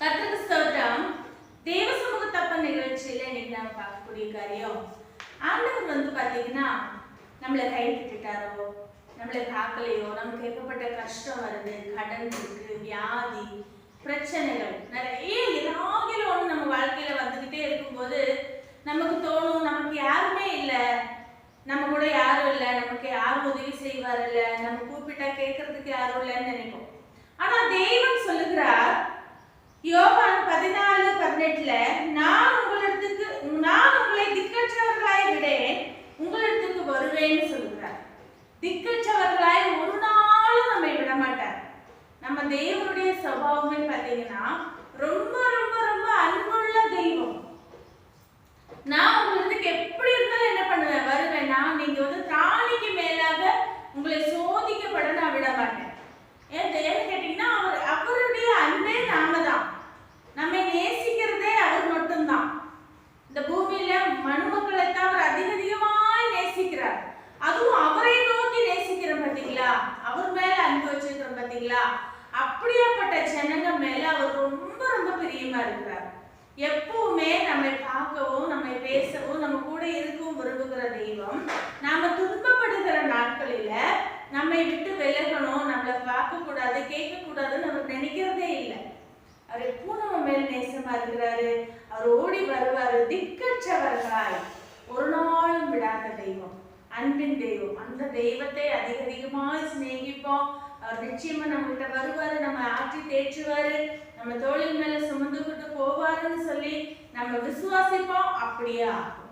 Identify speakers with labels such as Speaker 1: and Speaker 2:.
Speaker 1: கர்த்தருக்கு ஸ்தோத்திரம். தேவ சமூகத்தப்ப நிகழ்ச்சியில இன்னைக்கு நாம பார்க்கக்கூடிய காரியம் ஆண்டவர் வந்து பாத்தீங்கன்னா நம்மளை கை விட்டுட்டாரோ நம்மளை காக்கலையோ நமக்கு ஏற்பட்ட கஷ்டம் வருது கடன் இருக்கு வியாதி பிரச்சனைகள் நிறைய ஏதாவது ஒண்ணு நம்ம வாழ்க்கையில வந்துகிட்டே இருக்கும்போது நமக்கு தோணும் நமக்கு யாருமே இல்லை. நம்ம கூட யாரும் இல்லை நமக்கு யாரும் உதவி செய்வார் இல்லை நம்ம கூப்பிட்டா கேட்கறதுக்கு யாரும் இல்லைன்னு நினைப்போம். ஆனா தெய்வ யோவான் பதினாலு பதினெட்டுல நான் உங்களிடத்துக்கு நான் உங்களை திக்கற்றவர்களாய் விடேன் உங்களிடத்துக்கு வருவேன்னு சொல்லுகிறார். திக்கற்றவர்களாய் ஒரு நாளும் நம்மை விட மாட்டார் நம்ம தேவனுடைய சுபாவமே பார்த்தீங்கன்னா ரொம்ப பாத்தீங்களா? அப்படியாப்பட்ட ஜனங்க மேல அவர் ரொம்ப ரொம்ப பிரியமா இருக்கிறார் எப்பவுமே நம்மை பார்க்கவும் நம்மை பேசவும் நம்ம கூட இருக்கவும் விரும்புகிற தெய்வம். நாம துன்பப்படுகிற நாட்களில நம்மை விட்டு விலகணும் நம்மளை பார்க்க கூடாது கேட்க கூடாதுன்னு அவர் நினைக்கிறதே இல்லை. அவர் எப்போ நம்ம மேல் நேசமா இருக்கிறாரு. அவர் ஓடி வருவாரு திக்கற்றவர்களாய். ஒரு நாளும் விடாத தெய்வம். அன்பின் தெய்வம். அந்த தெய்வத்தை அதிக அதிகமாக சிநேகிப்போம். அவர் நிச்சயமா நம்மகிட்ட வருவாரு நம்ம ஆற்றி தேற்றுவாரு நம்ம தோளின் மேல கொண்டு போவாருன்னு சொல்லி நம்ம விசுவாசிப்போம் அப்படியே ஆகும்.